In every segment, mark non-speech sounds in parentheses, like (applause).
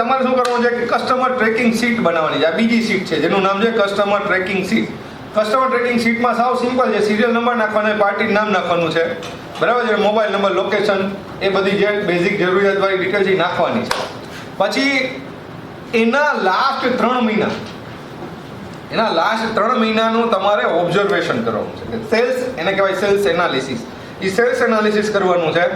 તમારે શું કરવાનું છે? કે કસ્ટમર ટ્રેકિંગ સીટ બનાવવાની છે. આ બીજી સીટ છે, જેનું નામ છે customer tracking sheet customer tracking સીટમાં સાવ સિમ્પલ છે. સિરિયલ નંબર નાખવાનો પાર્ટી નામ નાખવાનું છે. બરાબર છે? મોબાઈલ નંબર લોકેશન એ બધી જે બેઝિક જરૂરિયાતવાળી ડિટેલ છે નાખવાની છે. પછી, એના લાસ્ટ ત્રણ મહિના. એના લાસ્ટ ત્રણ મહિનાનું તમારે ઓબ્ઝર્વેશન કરવાનું છે. સેલ્સ એને કહેવાય સેલ્સ એનાલિસિસ એ સેલ્સ એનાલિસિસ કરવાનું છે.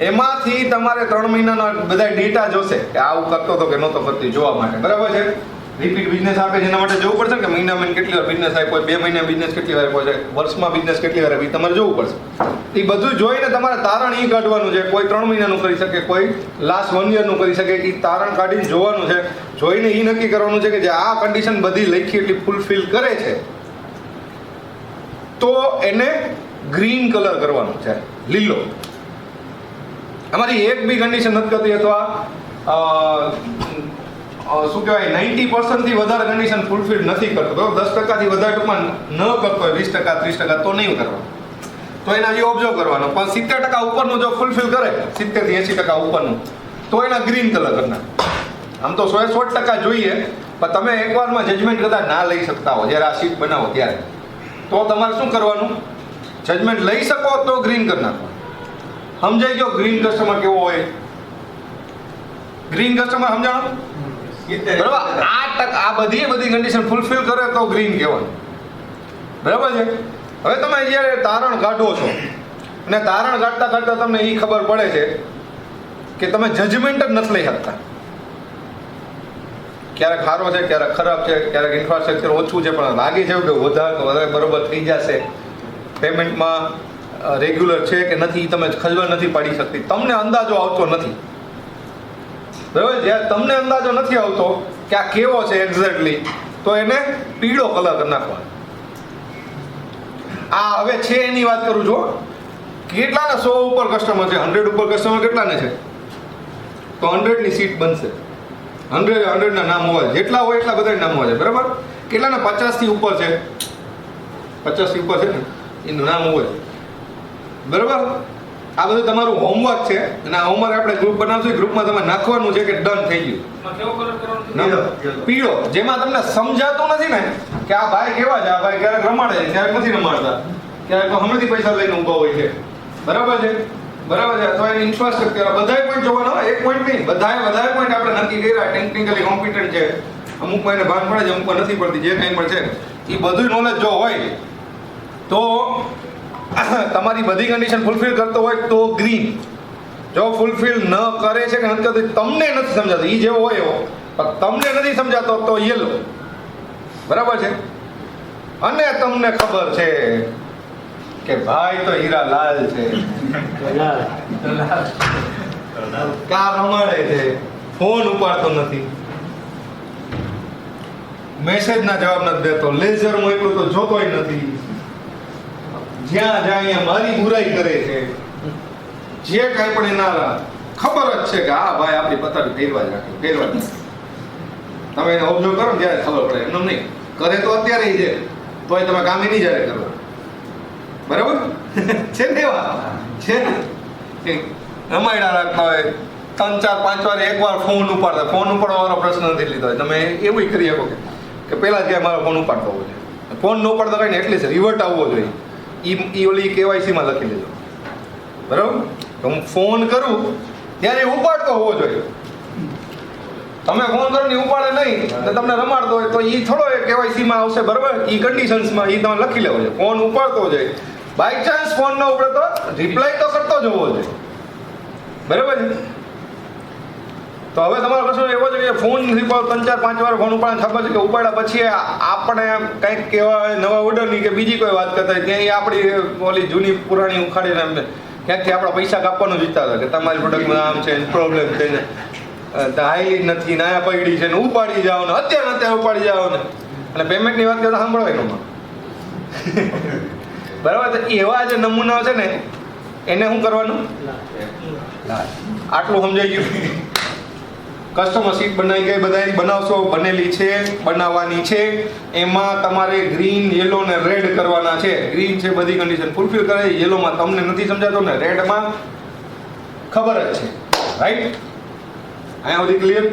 એમાંથી તમારે ત્રણ મહિનાના બધા ડેટા જોશે. કે આવું કરતો હતો કે નહોતો કરતી, જોવા માટે. બરાબર છે? રિપીટ બિઝનેસ આપે છે, એના માટે જોવું પડશે કે મહિના મહિને કેટલી વાર બિઝનેસ આપ્યો બે મહિના બિઝનેસ કેટલી વાર આપ્યો છે, વર્ષમાં બિઝનેસ કેટલી વાર આપી, તમારે જોવું પડશે. એ બધું જોઈને તમારે તારણ એ કાઢવાનું છે, કોઈ ત્રણ મહિનાનું કરી શકે, કોઈ લાસ્ટ વન યરનું કરી શકે એ તારણ કાઢીને જોવાનું છે. જોઈને એ નક્કી કરવાનું છે કે જે આ કન્ડિશન બધી લખી એટલી ફૂલફિલ કરે છે. તો એને ગ્રીન કલર કરવાનો છે, લીલો. અમારી એક બી કન્ડિશન નથી કરતી અથવા શું કહેવાય નાઇન્ટી પર્સન્ટથી વધારે કન્ડિશન ફૂલફિલ નથી કરતો તો દસ ટકાથી વધારે ટૂંકમાં ન કરતો હોય, વીસ ટકા, ત્રીસ ટકા તો નહીં કરવા તો એના હજી ઓબ્ઝર્વ કરવાનો, પણ સિત્તેર ટકા ઉપરનું જો ફૂલફિલ કરે, સિત્તેરથી એંસી ટકા ઉપરનું, તો એના ગ્રીન કલર કરના આમ તો સો સો ટકા જોઈએ, પણ તમે એકવારમાં જજમેન્ટ કદાચ ના લઈ શકતા હો, જ્યારે આ શીટ બનાવો ત્યારે. તો તમારે શું કરવાનું? જજમેન્ટ લઈ શકો તો ગ્રીન કરી નાખો સમજાઈ ગયો ગ્રીન કસ્ટમર કેવો હોય? ગ્રીન કસ્ટમર સમજાણો? બરાબર? આ ટક આ બધી બધી કન્ડિશન ફૂલફિલ કરે તો ગ્રીન કહેવાય. બરાબર છે? હવે તમે જ્યારે તારણ કાઢો છો અને તારણ કાઢતા કાઢતા તમને એ ખબર પડે છે કે તમે જજમેન્ટ જ નથી લઈ શકતા. ક્યારેક સારો છે ક્યારેક ખરાબ છે ક્યારેક ઇન્ફ્રાસ્ટ્રક્ચર ઓછું છે પણ લાગે છે કે વધારે વધારે બરોબર થઈ જશે. પેમેન્ટમાં રેગ્યુલર છે કે નથી, તમે ખબર નથી પાડી શકતી. તમને અંદાજો આવતો નથી. બરાબર? જ્યારે તમને અંદાજો નથી આવતો કે આ કેવો છે એક્ઝેક્ટલી તો એને પીળો કલર કરી નાખવાનો. આ હવે છે એની વાત કરું છું કેટલાના સો ઉપર કસ્ટમર છે? હંડ્રેડ ઉપર કસ્ટમર કેટલાને છે? તો હંડ્રેડની સીટ બનશે. હંડ્રેડ હંડ્રેડના નામ હોય. જેટલા હોય એટલા બધા નામ હોય. છે બરાબર? કેટલાના? પચાસથી ઉપર છે. પચાસથી ઉપર છે ને? એનું નામ હોય. બરાબર? આ બધું તમારું હોમવર્ક છે અને આ હોમવર્ક આપણે ગ્રુપ બનાવશું. ગ્રુપમાં તમે નાખવાનું છે કે ડન થઈ ગયું. પીળો. જેમાં તમને સમજાતું નથી ને કે આ ભાઈ કેવા છે? આ ભાઈ ક્યારેક રમાડે છે ક્યારેક નથી રમાડતા. ક્યારેક તો હમણાંથી પૈસા લઈને ઊભા હોય છે. બરાબર છે? બરાબર છે? અથવા એની ઇન્ફ્રાસ્ટ્રક્ચર બધાય પોઈન્ટ જોવાના હોય એક પોઈન્ટ નહીં. બધાય બધાય પોઈન્ટ આપણે નક્કી કર્યા. ટેકનિકલી કોમ્પિટન્ટ છે. અમુકમાં એને ભાન પડે છે અમુકમાં નથી પડતી. જે કંઈ પણ છે. એ બધું નોલેજ જો હોય તો (coughs) તમારી બધી કન્ડિશન ફૂલફિલ કરતો હોય તો ગ્રીન જો ફૂલફિલ ન કરે છે કે નથી તમને નથી સમજાતો. એ જેવો હોય એવો. પણ તમને નથી સમજાતો તો યેલો બરાબર છે? અને તમને ખબર છે કે ભાઈ તો હીરા લાલ છે. કા રમાડે છે. ફોન ઉપાડતો નથી. મેસેજ ના જવાબ નથી દેતો. લેઝર મોકલું તો જોતોય નથી. જ્યાં જાય મારી બુરાઈ કરે છે, જે કાંઈ પણ એના ખબર જ છે કે આ ભાઈ આપણી પથારી ફેરવા જ રાખે ફેરવા તમે એને ઓબ્ઝર્વ કરો ને ત્યારે ખબર પડે એમનું નહીં. કરે તો અત્યારે છે, તોય તમે કામે નહીં જ્યારે કરો. બરાબર? (laughs) છે ને એવા? છે ને? રમાયડા રાખતા હોય, ત્રણ ચાર પાંચ વાર એક વાર ફોન ઉપાડતા. ફોન ઉપાડવાનો પ્રશ્ન નથી લીધો તમે એવું કરી શકો કે પહેલાં જ મારો ફોન ઉપાડતો હોય ફોન ન ઉપાડતો કઈ ને એટલીસ્ટ રિવર્ટ આવવો જોઈએ. ઈ ઓલી કેવાયસીમાં લખી લેજો બરાબર? તો હું ફોન કરું, ત્યારે ઉપાડતો હોવો જોઈએ. તમે ફોન કરો ને ઉપાડે નહીં, તો તમને રમાડતો હોય, તો એ થોડો એ કેવાયસીમાં આવશે, બરાબર? એ કન્ડિશન્સમાં એ તમે લખી લેવો જોઈએ. ફોન ઉપાડતો જોઈએ બાય ચાન્સ ફોન ન ઉપડે તો રિપ્લાય તો કરતો જ હોવો જોઈએ. બરાબર તો હવે તમારો પ્રશ્ન એવો છે કે ફોન રિપોર્ટ ત્રણ ચાર પાંચ વાર ફોન ઉપાડે ખબર છે કે ઉપાડ્યા પછી આપણે કંઈક કહેવા નવા ઓર્ડરની કે બીજી કોઈ વાત કરતા ત્યાં આપણી ઓલી જૂની પુરાણી ઉખાડીને એમ ક્યાંકથી આપણા પૈસા કાપવાનું જીતા હતા કે તમારી પ્રોડક્ટમાં આમ છે પ્રોબ્લેમ છે ને. હાઈ નથી નાયા પડી છે ને ઉપાડી જાઓ ને અત્યારે અત્યારે ઉપાડી જાઓ ને અને પેમેન્ટની વાત કરતા સાંભળવાય નમાં (laughs) બરાબર તો એવા જે નમૂનાઓ છે ને એને શું કરવાનું? આટલું સમજાઈ ગયું. કસ્ટમર સીટ બનાવી ગઈ. બધા બનાવશો. બનેલી છે, બનાવવાની છે. એમાં તમારે ગ્રીન, યેલો ને રેડ કરવાના છે. ગ્રીન છે બધી કન્ડિશન ફૂલફિલ કરે યેલોમાં તમને નથી સમજાતો ને રેડમાં ખબર જ છે. રાઈટ અહીંયા સુધી ક્લિયર